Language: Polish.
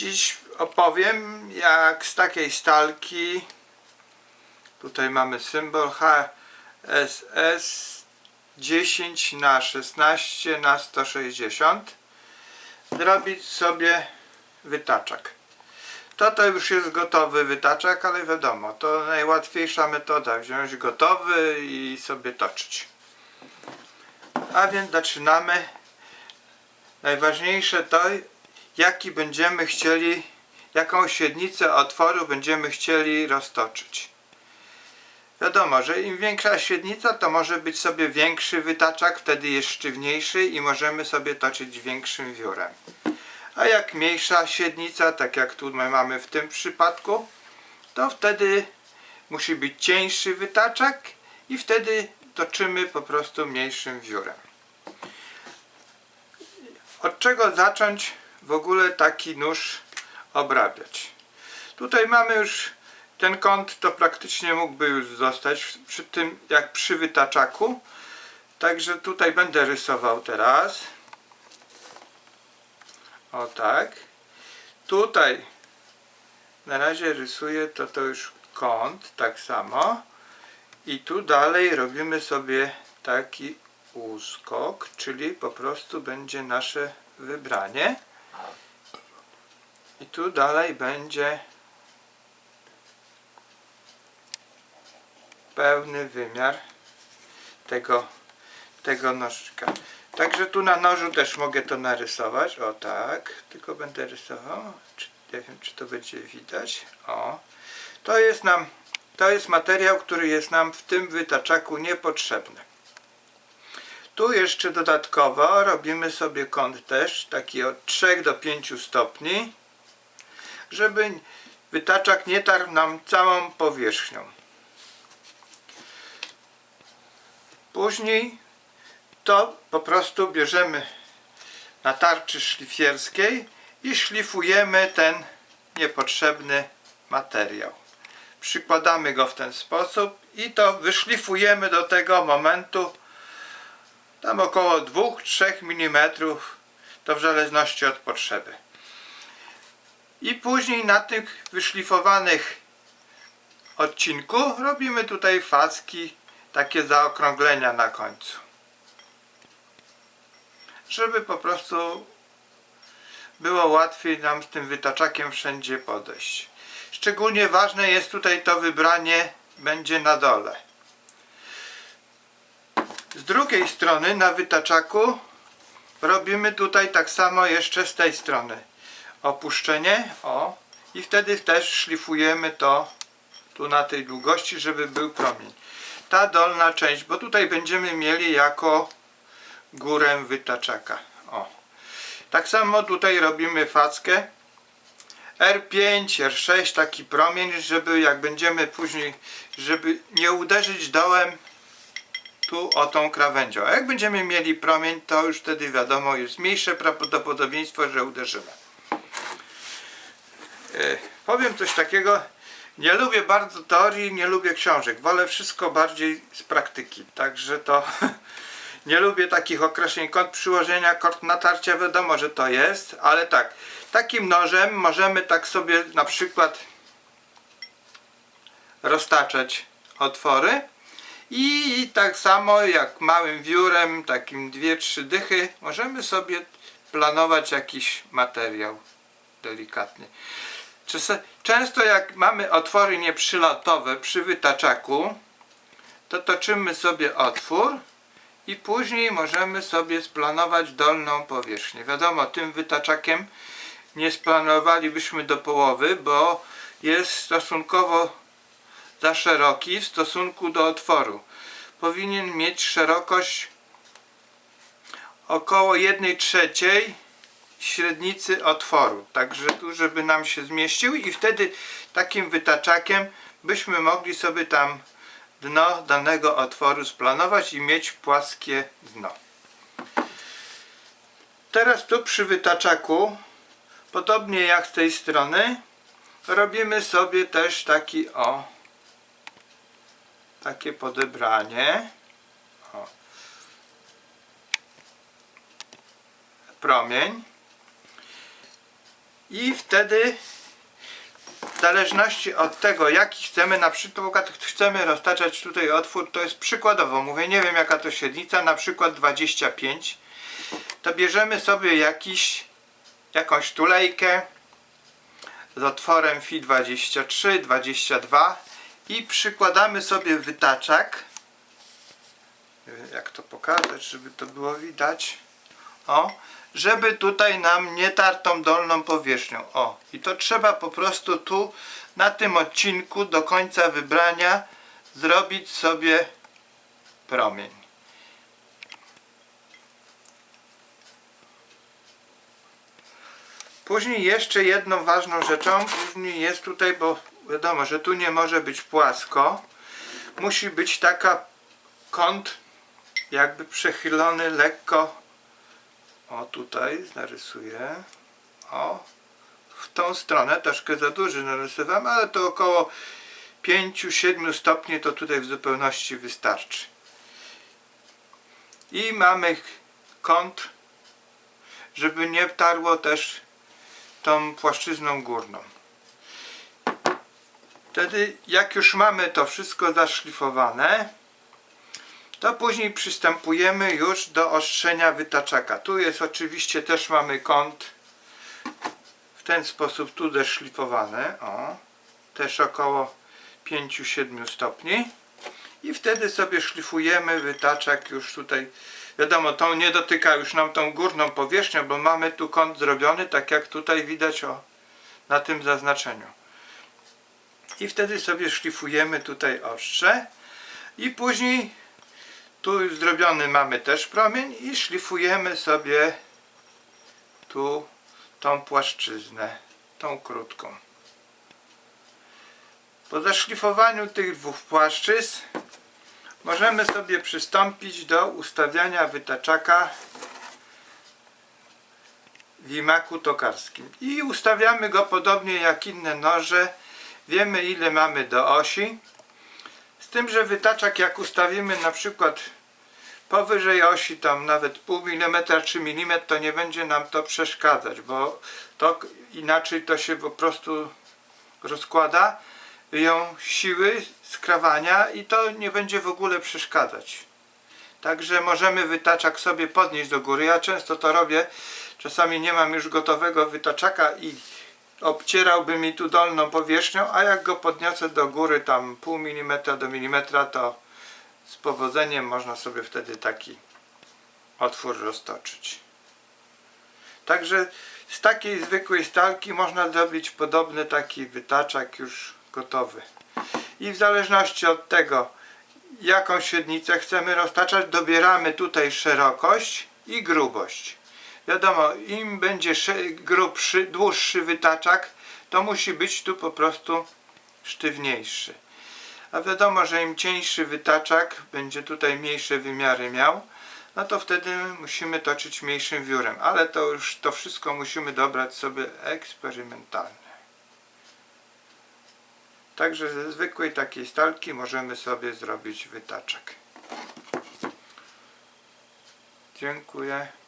Dziś opowiem jak z takiej stalki tutaj mamy symbol HSS 10 na 16 na 160 zrobić sobie wytaczak. To to już jest gotowy wytaczak, ale wiadomo, to najłatwiejsza metoda wziąć gotowy i sobie toczyć. A więc zaczynamy. Najważniejsze to, jaki będziemy chcieli, jaką średnicę otworu będziemy chcieli roztoczyć. Wiadomo, że im większa średnica, to może być sobie większy wytaczak, wtedy jest sztywniejszy i możemy sobie toczyć większym wiórem. A jak mniejsza średnica, tak jak tu my mamy w tym przypadku, to wtedy musi być cieńszy wytaczak i wtedy toczymy po prostu mniejszym wiórem. Od czego zacząć w ogóle taki nóż obrabiać? Tutaj mamy już ten kąt, to praktycznie mógłby już zostać przy tym, jak przy wytaczaku. Także tutaj będę rysował teraz. O tak. Tutaj na razie rysuję to to już kąt, tak samo. I tu dalej robimy sobie taki uskok, czyli po prostu będzie nasze wybranie. I tu dalej będzie pełny wymiar tego, tego nożyczka. Także tu na nożu też mogę to narysować. O tak, tylko będę rysował. Czy, nie wiem, czy to będzie widać. O, to jest nam, to jest materiał, który jest nam w tym wytaczaku niepotrzebny. Tu jeszcze dodatkowo robimy sobie kąt też taki od 3 do 5 stopni, żeby wytaczak nie tarł nam całą powierzchnią. Później to po prostu bierzemy na tarczy szlifierskiej i szlifujemy ten niepotrzebny materiał. Przykładamy go w ten sposób i to wyszlifujemy do tego momentu tam około 2-3 mm to w zależności od potrzeby. I później na tych wyszlifowanych odcinku robimy tutaj facki, takie zaokrąglenia na końcu. Żeby po prostu było łatwiej nam z tym wytaczakiem wszędzie podejść. Szczególnie ważne jest tutaj to wybranie będzie na dole. Z drugiej strony na wytaczaku robimy tutaj tak samo jeszcze z tej strony. Opuszczenie, o i wtedy też szlifujemy to tu na tej długości, żeby był promień. Ta dolna część, bo tutaj będziemy mieli jako górę wytaczaka. O. Tak samo tutaj robimy fackę. R5, R6, taki promień, żeby jak będziemy później, żeby nie uderzyć dołem tu o tą krawędzią. A jak będziemy mieli promień, to już wtedy wiadomo, jest mniejsze prawdopodobieństwo, że uderzymy. E, powiem coś takiego. Nie lubię bardzo teorii, nie lubię książek. Wolę wszystko bardziej z praktyki. Także to nie lubię takich określeń kąt przyłożenia, kąt natarcia. Wiadomo, że to jest, ale tak. Takim nożem możemy tak sobie na przykład roztaczać otwory. I tak samo jak małym wiórem, takim dwie, trzy dychy, możemy sobie planować jakiś materiał delikatny. Często jak mamy otwory nieprzylotowe przy wytaczaku, to toczymy sobie otwór i później możemy sobie splanować dolną powierzchnię. Wiadomo, tym wytaczakiem nie splanowalibyśmy do połowy, bo jest stosunkowo za szeroki w stosunku do otworu. Powinien mieć szerokość około 1 trzeciej średnicy otworu. Także tu, żeby nam się zmieścił i wtedy takim wytaczakiem byśmy mogli sobie tam dno danego otworu splanować i mieć płaskie dno. Teraz tu przy wytaczaku, podobnie jak z tej strony, robimy sobie też taki o takie podebranie. O. Promień. I wtedy w zależności od tego jaki chcemy, na przykład chcemy roztaczać tutaj otwór, to jest przykładowo, mówię, nie wiem jaka to średnica, na przykład 25, to bierzemy sobie jakiś, jakąś tulejkę z otworem FI 23, 22 i przykładamy sobie wytaczak. Jak to pokazać, żeby to było widać? O, żeby tutaj nam nie tartą dolną powierzchnią. O, i to trzeba po prostu tu na tym odcinku do końca wybrania zrobić sobie promień. Później jeszcze jedną ważną rzeczą. Później jest tutaj, bo wiadomo, że tu nie może być płasko. Musi być taka kąt jakby przechylony lekko. O tutaj narysuję. O w tą stronę, troszkę za duży narysowałem, ale to około 5-7 stopni to tutaj w zupełności wystarczy. I mamy kąt, żeby nie tarło też tą płaszczyzną górną. Wtedy jak już mamy to wszystko zaszlifowane, to później przystępujemy już do ostrzenia wytaczaka. Tu jest oczywiście też mamy kąt w ten sposób tu zeszlifowany, o, też około 5-7 stopni. I wtedy sobie szlifujemy wytaczak już tutaj. Wiadomo tą nie dotyka już nam tą górną powierzchnią bo mamy tu kąt zrobiony tak jak tutaj widać o, na tym zaznaczeniu i wtedy sobie szlifujemy tutaj ostrze. I później tu już zrobiony mamy też promień i szlifujemy sobie tu tą płaszczyznę tą krótką. Po zaszlifowaniu tych dwóch płaszczyzn możemy sobie przystąpić do ustawiania wytaczaka w imaku tokarskim. I ustawiamy go podobnie jak inne noże wiemy ile mamy do osi z tym, że wytaczak jak ustawimy na przykład powyżej osi tam nawet pół milimetra czy milimetr to nie będzie nam to przeszkadzać bo to inaczej to się po prostu rozkłada ją siły skrawania i to nie będzie w ogóle przeszkadzać. Także możemy wytaczak sobie podnieść do góry. Ja często to robię. Czasami nie mam już gotowego wytaczaka i obcierałby mi tu dolną powierzchnią, a jak go podniosę do góry tam pół milimetra do milimetra, to z powodzeniem można sobie wtedy taki otwór roztoczyć. Także z takiej zwykłej stalki można zrobić podobny taki wytaczak już gotowy. I w zależności od tego, jaką średnicę chcemy roztaczać, dobieramy tutaj szerokość i grubość. Wiadomo, im będzie grubszy, dłuższy wytaczak, to musi być tu po prostu sztywniejszy. A wiadomo, że im cieńszy wytaczak, będzie tutaj mniejsze wymiary miał, no to wtedy musimy toczyć mniejszym wiórem. Ale to już to wszystko musimy dobrać sobie eksperymentalnie. Także ze zwykłej takiej stalki możemy sobie zrobić wytaczek. Dziękuję.